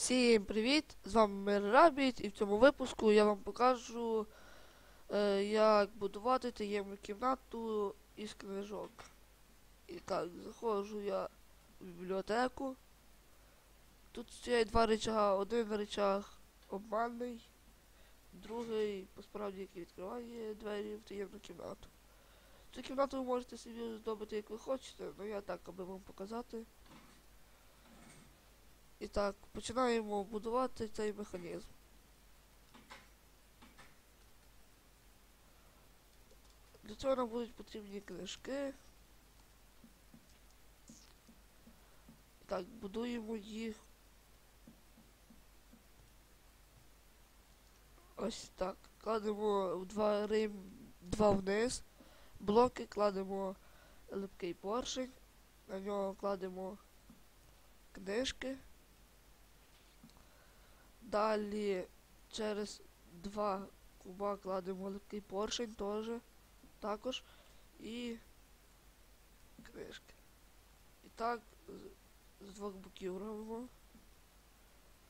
Всім привіт! З вами Мир Рабіт і в цьому випуску я вам покажу, е, як будувати таємну кімнату із книжок. І так, заходжу я в бібліотеку. Тут стоять два речага. Один речаг обманний, другий по справді, який відкриває двері в таємну кімнату. Цю кімнату ви можете собі оздобити як ви хочете, але я так, аби вам показати. І так, починаємо будувати цей механізм. Для цього нам будуть потрібні книжки. Так, будуємо їх. Ось так. Кладемо два рим, два вниз. Блоки кладемо липкий поршень. На нього кладемо книжки. Далі через два куба кладемо липкий поршень теж, також і книжки. І так з, двох боків робимо.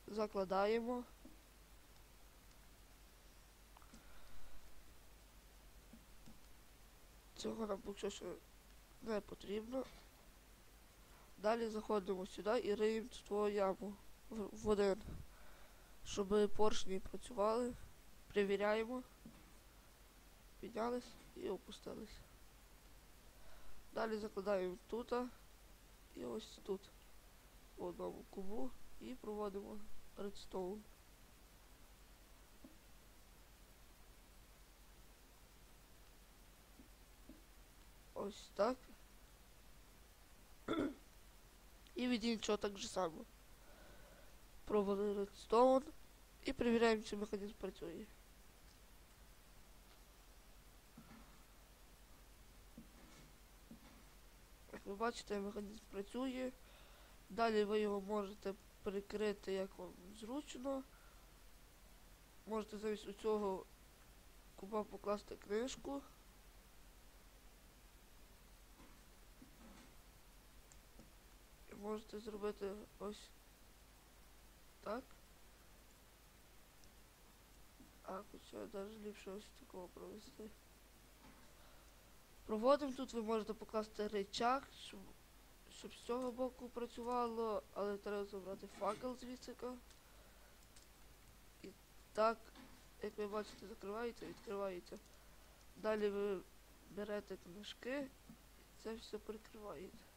Закладаємо. Цього нам поки що не потрібно. Далі заходимо сюди і риємо цю яму в один щоб поршні працювали. Перевіряємо. Піднялись і опустились. Далі закладаємо тут і ось тут в одному кубу і проводимо редстоун. Ось так. І від іншого так же само провели редстоун і перевіряємо, чи механізм працює. Як ви бачите, механізм працює. Далі ви його можете прикрити як вам зручно. Можете замість у цього куба покласти книжку. І можете зробити ось так. А, хоча навіть ліпше такого провести. Проводимо тут, ви можете покласти речах, щоб, щоб з цього боку працювало, але треба забрати факел звідси. І так, як ви бачите, закривається, відкривається. Далі ви берете книжки і це все прикриваєте.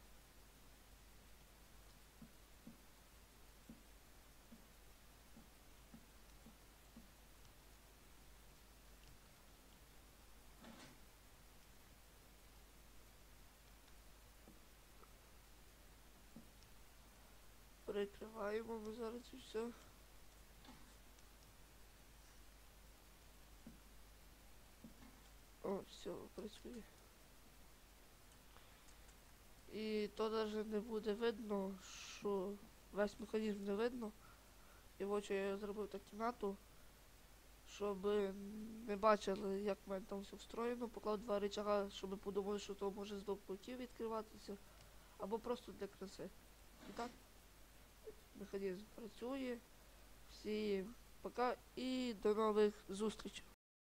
Перекриваємо ми зараз і все. О, все, працює. І то навіть не буде видно, що весь механізм не видно. І от я зробив так кімнату, щоб не бачили, як в мене там все встроєно. Поклав два рычага, щоб подумали, що то може з двох боків відкриватися. Або просто для краси. І так механізм працює. Всім пока і до нових зустрічей.